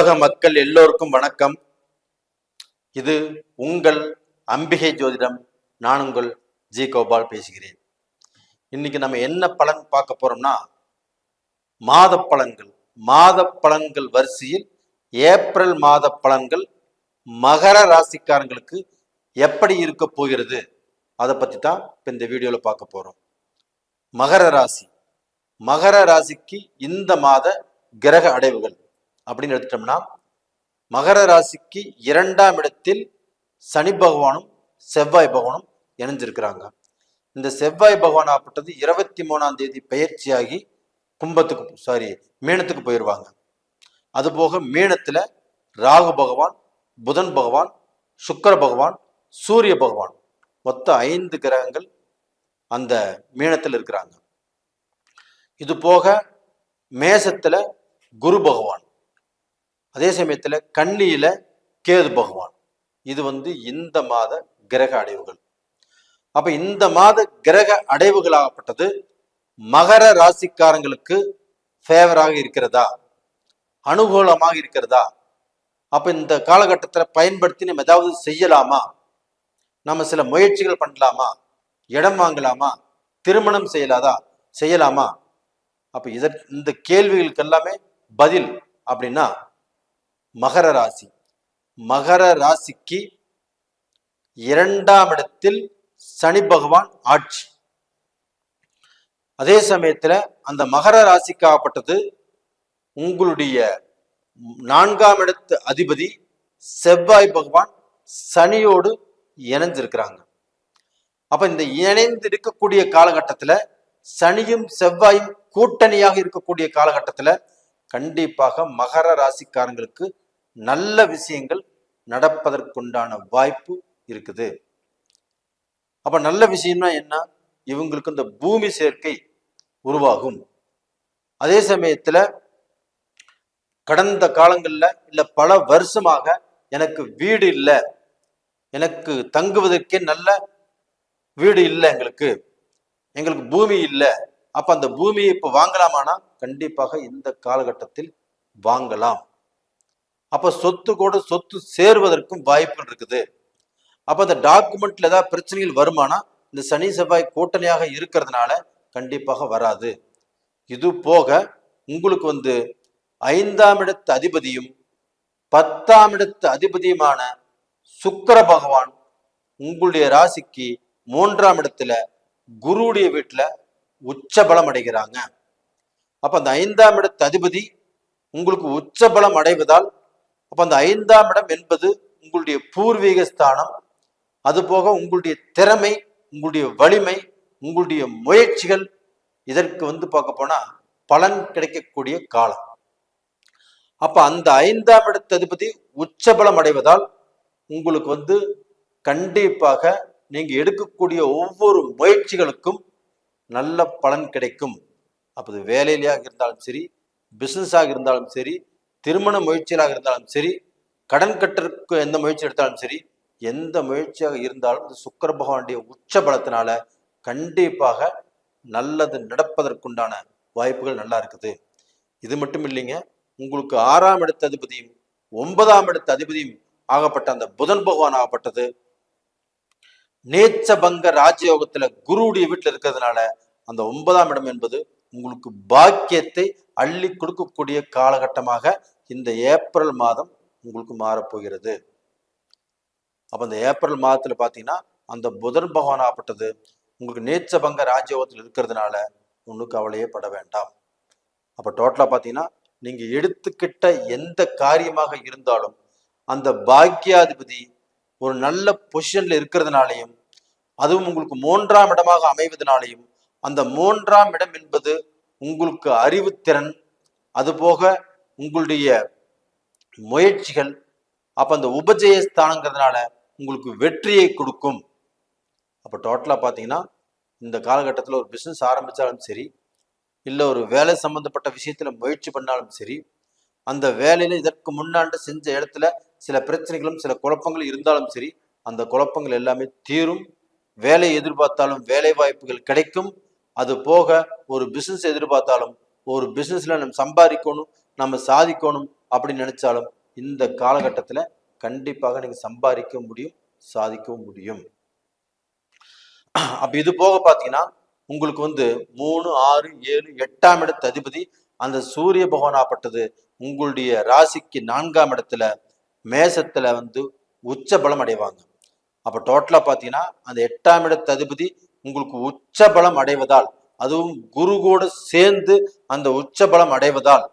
உலக மக்கள் எல்லோருக்கும் வணக்கம். இது உங்கள் அம்பிகை ஜோதிடம். நான் உங்கள் ஜி கோபால் பேசுகிறேன். இன்னைக்கு நம்ம என்ன பலன் பார்க்க போறோம்னா மாத பலன்கள். மாத பலன்கள் வரிசையில் ஏப்ரல் மாத பலன்கள் மகர ராசிக்காரங்களுக்கு எப்படி இருக்க போகிறது? அதை பத்தி தான் இப்போ இந்த வீடியோவில் பார்க்க போறோம். மகர ராசி. மகர ராசிக்கு இந்த மாத கிரக அடைவுகள். அப்படின்னு எடுத்துட்டோம்னா மகர ராசிக்கு இரண்டாம் இடத்தில் சனி பகவானும் செவ்வாய் பகவானும் இணைஞ்சிருக்கிறாங்க. இந்த செவ்வாய் பகவான் ஆப்பட்டது இருபத்தி மூணாம் தேதி பயிற்சியாகி கும்பத்துக்கு சாரி மீனத்துக்கு போயிடுவாங்க அதுபோக மீனத்துல ராகு பகவான் புதன் பகவான் சுக்கர பகவான் சூரிய பகவான் மொத்தம் ஐந்து கிரகங்கள் அந்த மீனத்தில் இருக்கிறாங்க. இது போக மேசத்துல குரு பகவான். அதே சமயத்தில் கண்ணியில் கேது பகவான். இது வந்து இந்த மாத கிரக அடைவுகள். அப்ப இந்த மாத கிரக அடைவுகளாகப்பட்டது மகர ராசிக்காரங்களுக்கு ஃபேவராக இருக்கிறதா? அனுகூலமாக இருக்கிறதா? அப்ப இந்த காலகட்டத்தில் பயன்படுத்தி நம்ம ஏதாவது செய்யலாமா? நம்ம சில முயற்சிகள் பண்ணலாமா? இடம் வாங்கலாமா? திருமணம் செய்யலாதா? செய்யலாமா? அப்ப இதற்கு இந்த கேள்விகளுக்கு எல்லாமே பதில் அப்படின்னா மகர ராசி. மகர ராசிக்கு இரண்டாம் இடத்தில் சனி பகவான் ஆட்சி. அதே சமயத்துல அந்த மகர ராசிக்காகப்பட்டது உங்களுடைய நான்காம் இடத்து அதிபதி செவ்வாய் பகவான் சனியோடு இணைஞ்சிருக்கிறாங்க அப்ப இந்த இணைந்து இருக்கக்கூடிய காலகட்டத்துல சனியும் செவ்வாயும் கூட்டணியாக இருக்கக்கூடிய காலகட்டத்துல கண்டிப்பாக மகர ராசிக்காரங்களுக்கு நல்ல விஷயங்கள் நடப்பதற்குண்டான வாய்ப்பு இருக்குது. அப்ப நல்ல விஷயம்னா என்ன? இவங்களுக்கு இந்த பூமி சேர்க்கை உருவாகும். அதே சமயத்துல கடந்த காலங்கள்ல இல்ல பல வருஷமாக எனக்கு வீடு இல்லை. எனக்கு தங்குவதற்கே நல்ல வீடு இல்லை எங்களுக்கு. எங்களுக்கு பூமி இல்லை. அப்ப அந்த பூமியை இப்ப வாங்கலாமானா? கண்டிப்பாக இந்த காலகட்டத்தில் வாங்கலாம். அப்போ சொத்து கூட சொத்து சேருவதற்கும் வாய்ப்புகள் இருக்குது. அப்போ அந்த டாக்குமெண்ட்ல ஏதாவது பிரச்சனைகள் வருமானா இந்த சனி செவ்வாய் கூட்டணியாக இருக்கிறதுனால கண்டிப்பாக வராது. இது போக உங்களுக்கு வந்து ஐந்தாம் இடத்து அதிபதியும் பத்தாம் இடத்து அதிபதியுமான சுக்கர பகவான் உங்களுடைய ராசிக்கு மூன்றாம் இடத்துல குருவுடைய வீட்டில் உச்ச பலம் அடைகிறாங்க. அப்ப அந்த ஐந்தாம் இடத்து அதிபதி உங்களுக்கு உச்சபலம் அடைவதால் அப்ப அந்த ஐந்தாம் இடம் என்பது உங்களுடைய பூர்வீக ஸ்தானம். அது போக உங்களுடைய திறமை உங்களுடைய வலிமை உங்களுடைய முயற்சிகள் இதற்கு வந்து பார்க்க போனா பலன் கிடைக்கக்கூடிய காலம். அப்ப அந்த ஐந்தாம் இடத்து அதிபதி உச்சபலம் அடைவதால் உங்களுக்கு வந்து கண்டிப்பாக நீங்க எடுக்கக்கூடிய ஒவ்வொரு முயற்சிகளுக்கும் நல்ல பலன் கிடைக்கும். அப்போது வேலையிலாக இருந்தாலும் சரி பிஸ்னஸாக இருந்தாலும் சரி திருமண முயற்சிகளாக இருந்தாலும் சரி கடன் கட்டுறதுக்கு எந்த முயற்சி எடுத்தாலும் சரி எந்த முயற்சியாக இருந்தாலும் இந்த சுக்கர பகவானுடைய உச்ச பலத்தினால கண்டிப்பாக நல்லது நடப்பதற்குண்டான வாய்ப்புகள் நல்லா இருக்குது. இது மட்டும் இல்லைங்க உங்களுக்கு ஆறாம் இடத்து அதிபதியும் ஒன்பதாம் இடத்து அதிபதியும் ஆகப்பட்ட அந்த புதன் பகவான் ஆகப்பட்டது. நேச்சபங்க ராஜயோகத்துல குருவுடைய வீட்டில் இருக்கிறதுனால அந்த ஒன்பதாம் இடம் என்பது உங்களுக்கு பாக்கியத்தை அள்ளி கொடுக்கக்கூடிய காலகட்டமாக இந்த ஏப்ரல் மாதம் உங்களுக்கு மாறப்போகிறது. அப்ப இந்த ஏப்ரல் மாதத்துல பாத்தீங்கன்னா அந்த புதன் பகவான் ஆகப்பட்டது. உங்களுக்கு நேச்சபங்க ராஜயோகத்தில் இருக்கிறதுனால ஒன்றும் கவலையே பட வேண்டாம். அப்ப டோட்டலா பாத்தீங்கன்னா நீங்க எடுத்துக்கிட்ட எந்த காரியமாக இருந்தாலும் அந்த பாக்கியாதிபதி ஒரு நல்ல பொசிஷனில் இருக்கிறதுனாலையும் அதுவும் உங்களுக்கு மூன்றாம் இடமாக அமைவதனாலையும் அந்த மூன்றாம் இடம் என்பது உங்களுக்கு அறிவுத்திறன் அதுபோக உங்களுடைய முயற்சிகள் அப்போ அந்த உபஜயஸ்தானங்கிறதுனால உங்களுக்கு வெற்றியை கொடுக்கும். அப்போ டோட்டலாக பார்த்தீங்கன்னா இந்த காலகட்டத்தில் ஒரு பிஸ்னஸ் ஆரம்பித்தாலும் சரி இல்லை ஒரு வேலை சம்மந்தப்பட்ட விஷயத்தில் முயற்சி பண்ணாலும் சரி அந்த வேலையில் இதற்கு முன்னாண்டு செஞ்ச இடத்துல சில பிரச்சனைகளும் சில குழப்பங்கள் இருந்தாலும் சரி அந்த குழப்பங்கள் எல்லாமே தீரும். வேலை எதிர்பார்த்தாலும் வேலை வாய்ப்புகள் கிடைக்கும். அது போக ஒரு பிசினஸ் எதிர்பார்த்தாலும் ஒரு பிசினஸ்ல நம்ம சம்பாதிக்கணும் நம்ம சாதிக்கணும் அப்படின்னு நினைச்சாலும் இந்த காலகட்டத்துல கண்டிப்பாக நீங்க சம்பாதிக்க முடியும் சாதிக்கவும் முடியும். அப்ப இது போக பாத்தீங்கன்னா உங்களுக்கு வந்து மூணு ஆறு ஏழு எட்டாம் இடத்து அதிபதி அந்த சூரிய பகவானாப்பட்டது உங்களுடைய ராசிக்கு நான்காம் இடத்துல மேசத்துல வந்து உச்ச பலம் அடைவாங்க. அப்ப டோட்டலா பாத்தீங்கன்னா அந்த எட்டாம் இடத்து அதிபதி உங்களுக்கு உச்ச பலம் அடைவதால் அதுவும் குரு கூட சேர்ந்து அந்த உச்ச பலம் அடைவதால்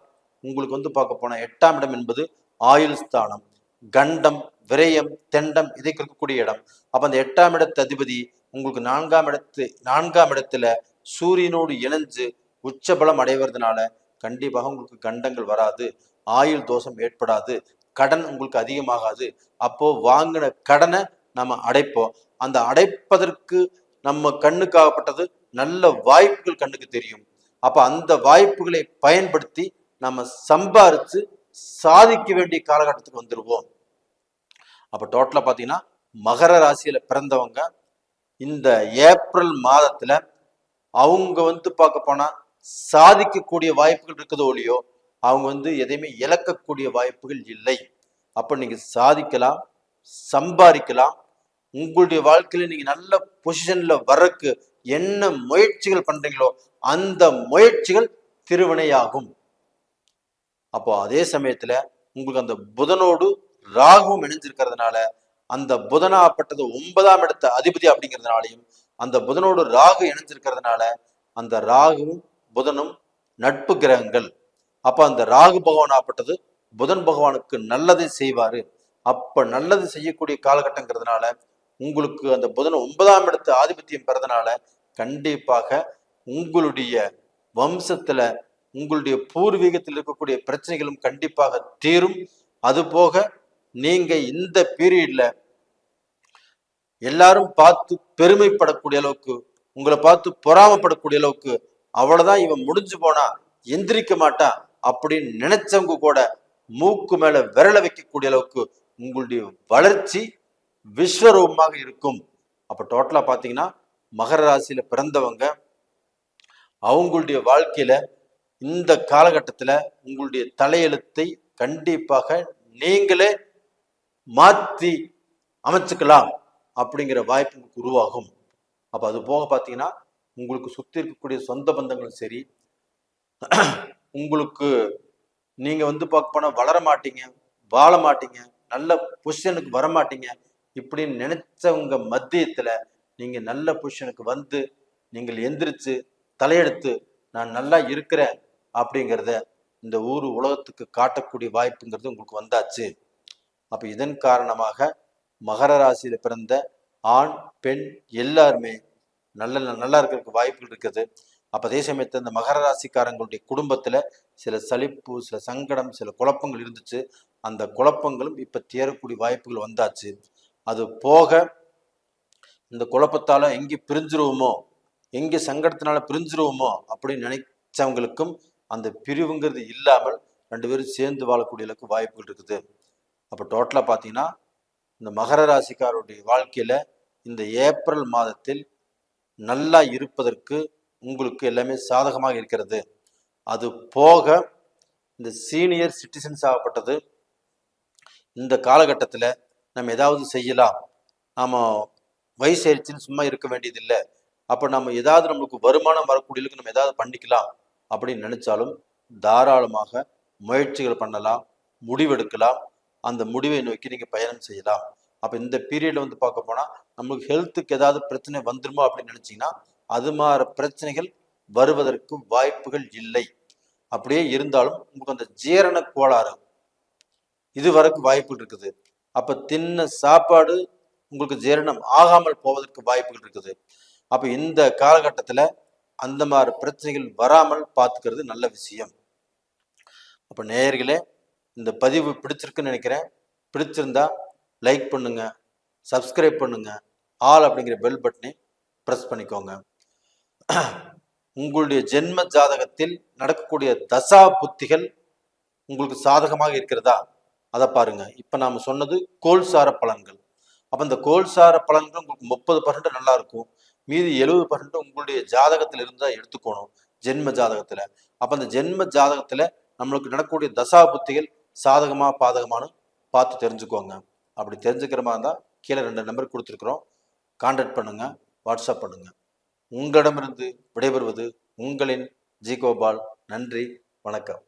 உங்களுக்கு வந்து பார்க்க போனால் எட்டாம் இடம் என்பது ஆயுள் ஸ்தானம். கண்டம் விரயம் தெண்டம் இதை இருக்கக்கூடிய இடம். அப்ப அந்த எட்டாம் இடத்து அதிபதி உங்களுக்கு நான்காம் இடத்து நான்காம் இடத்துல சூரியனோடு இணைஞ்சு உச்சபலம் அடைவதனால கண்டிப்பாக உங்களுக்கு கண்டங்கள் வராது. ஆயுள் தோஷம் ஏற்படாது. கடன் உங்களுக்கு அதிகமாகாது. அப்போ வாங்கின கடனை நம்ம அடைப்போம். அந்த அடைப்பதற்கு நம்ம கண்ணுக்காகப்பட்டது நல்ல வாய்ப்புகள் கண்ணுக்கு தெரியும். அப்ப அந்த வாய்ப்புகளை பயன்படுத்தி நம்ம சம்பாரிச்சு சாதிக்க வேண்டிய காலகட்டத்துக்கு வந்துடுவோம் அப்ப டோட்டலா பாத்தீங்கன்னா மகர ராசியில பிறந்தவங்க இந்த ஏப்ரல் மாதத்துல அவங்க வந்து பார்க்க போனா சாதிக்கக்கூடிய வாய்ப்புகள் இருக்குதோ இல்லையோ அவங்க வந்து எதையுமே இழக்கக்கூடிய வாய்ப்புகள் இல்லை. அப்ப நீங்க சாதிக்கலாம் சம்பாதிக்கலாம் உங்களுடைய வாழ்க்கையில நீங்க நல்ல பொசிஷன்ல வர்றதுக்கு என்ன முயற்சிகள் பண்றீங்களோ அந்த முயற்சிகள் திருவினையாகும். அப்போ அதே சமயத்துல உங்களுக்கு அந்த புதனோடு ராகுவும் இணைஞ்சிருக்கிறதுனால அந்த புதனாப்பட்டது ஒன்பதாம் இடத்த அதிபதி அப்படிங்கிறதுனாலையும் அந்த புதனோடு ராகு இணைஞ்சிருக்கிறதுனால அந்த ராகுவும் புதனும் நட்பு கிரகங்கள். அப்ப அந்த ராகு பகவானாப்பட்டது புதன் பகவானுக்கு நல்லதை செய்வாரு. அப்ப நல்லது செய்யக்கூடிய காலகட்டங்கிறதுனால உங்களுக்கு அந்த புதன் ஒன்பதாம் இடத்து ஆதிபத்தியம் பெறதுனால கண்டிப்பாக உங்களுடைய வம்சத்துல உங்களுடைய பூர்வீகத்தில் இருக்கக்கூடிய பிரச்சனைகளும் கண்டிப்பாக தீரும். அது போக நீங்க இந்த பீரியட்ல எல்லாரும் பார்த்து பெருமைப்படக்கூடிய அளவுக்கு உங்களை பார்த்து பொறாமப்படக்கூடிய அளவுக்கு அவ்வளவுதான் இவன் முடிஞ்சு போனா எந்திரிக்க மாட்டான் அப்படின்னு நினைச்சவங்க கூட மூக்கு மேல விரல வைக்கக்கூடிய அளவுக்கு உங்களுடைய வளர்ச்சி விஸ்வரூபமாக இருக்கும். அப்போ டோட்டலாக பார்த்தீங்கன்னா மகர ராசியில் பிறந்தவங்க அவங்களுடைய வாழ்க்கையில் இந்த காலகட்டத்தில் உங்களுடைய தலையெழுத்தை கண்டிப்பாக நீங்களே மாற்றி அமைச்சுக்கலாம் அப்படிங்கிற வாய்ப்பு உங்களுக்கு உருவாகும். அப்போ அது போக பார்த்தீங்கன்னா உங்களுக்கு சுற்றி இருக்கக்கூடிய சொந்த பந்தங்களும் சரி உங்களுக்கு நீங்கள் வந்து பார்க்க போனால் வளர மாட்டீங்க வாழ மாட்டீங்க நல்ல பொசிஷனுக்கு வர மாட்டீங்க இப்படின்னு நினைச்சவங்க மத்தியத்துல நீங்க நல்ல பொசிஷனுக்கு வந்து நீங்கள் எந்திரிச்சு தலையெடுத்து நான் நல்லா இருக்கிறேன் அப்படிங்கிறத இந்த ஊர் உலகத்துக்கு காட்டக்கூடிய வாய்ப்புங்கிறது உங்களுக்கு வந்தாச்சு. அப்ப இதன் காரணமாக மகர ராசியில பிறந்த ஆண் பெண் எல்லாருமே நல்ல நல்லா இருக்கிறதுக்கு வாய்ப்புகள் இருக்குது. அப்ப அதே சமயத்தில் இந்த மகர ராசிக்காரங்களுடைய குடும்பத்துல சில சலிப்பு சில சங்கடம் சில குழப்பங்கள் இருந்துச்சு. அந்த குழப்பங்களும் இப்ப தேரக்கூடிய வாய்ப்புகள் வந்தாச்சு. அது போக இந்த குழப்பத்தால் எங்கே பிரிஞ்சிருவோமோ எங்கே சங்கடத்தினால பிரிஞ்சிருவோமோ அப்படின்னு நினைச்சவங்களுக்கும் அந்த பிரிவுங்கிறது இல்லாமல் ரெண்டு பேரும் சேர்ந்து வாழக்கூடிய அளவுக்கு வாய்ப்புகள் இருக்குது. அப்போ டோட்டலாக பார்த்தீங்கன்னா இந்த மகர ராசிக்காரருடைய வாழ்க்கையில் இந்த ஏப்ரல் மாதத்தில் நல்லா இருப்பதற்கு உங்களுக்கு எல்லாமே சாதகமாக இருக்கிறது. அது போக இந்த சீனியர் சிட்டிசன்ஸ் ஆகப்பட்டது இந்த காலகட்டத்தில் நம்ம ஏதாவது செய்யலாம். நாம் வயசு சும்மா இருக்க வேண்டியதில்லை. அப்போ நம்ம ஏதாவது நம்மளுக்கு வருமானம் வரக்கூடியதுக்கு நம்ம ஏதாவது பண்ணிக்கலாம் அப்படின்னு நினைச்சாலும் தாராளமாக முயற்சிகள் பண்ணலாம் முடிவெடுக்கலாம். அந்த முடிவை நோக்கி நீங்கள் பயணம் செய்யலாம். அப்போ இந்த பீரியடில் வந்து பார்க்க போனால் நம்மளுக்கு ஹெல்த்துக்கு ஏதாவது பிரச்சனை வந்துருமோ அப்படின்னு நினச்சிங்கன்னா அது மாதிரி பிரச்சனைகள் வருவதற்கு வாய்ப்புகள் இல்லை. அப்படியே இருந்தாலும் உங்களுக்கு அந்த ஜீரண கோளாறு இது வரைக்கும் வாய்ப்புகள் இருக்குது. அப்போ தின்ன சாப்பாடு உங்களுக்கு ஜீரணம் ஆகாமல் போவதற்கு வாய்ப்புகள் இருக்குது. அப்போ இந்த காலகட்டத்தில் அந்த மாதிரி பிரச்சனைகள் வராமல் பார்த்துக்கிறது நல்ல விஷயம். அப்போ நேயர்களே இந்த பதிவு பிடிச்சிருக்குன்னு நினைக்கிறேன். பிடிச்சிருந்தா லைக் பண்ணுங்க சப்ஸ்கிரைப் பண்ணுங்க ஆல் அப்படிங்கிற பெல் பட்டனை ப்ரெஸ் பண்ணிக்கோங்க. உங்களுடைய ஜென்ம ஜாதகத்தில் நடக்கக்கூடிய தசா புத்திகள் உங்களுக்கு சாதகமாக இருக்கிறதா? அதை பாருங்க. இப்போ நாம் சொன்னது கோல் சார பழங்கள் அப்போ இந்த கோல் சார பலன்கள் உங்களுக்கு முப்பது பர்சன்ட் நல்லா இருக்கும். மீதி எழுபது பர்சன்ட் உங்களுடைய ஜாதகத்தில் இருந்தால் எடுத்துக்கணும். ஜென்ம ஜாதகத்தில். அப்போ அந்த ஜென்ம ஜாதகத்தில் நம்மளுக்கு நடக்கக்கூடிய தசா புத்திகள் சாதகமாக பாதகமானு பார்த்து தெரிஞ்சுக்கோங்க. அப்படி தெரிஞ்சுக்கிற மாதிரி இருந்தால் கீழே ரெண்டு நம்பர் கொடுத்துருக்குறோம். கான்டாக்ட் பண்ணுங்கள் வாட்ஸ்அப் பண்ணுங்கள் உங்களிடமிருந்து விடைபெறுவது உங்களின் ஜி கோபால். நன்றி. வணக்கம்.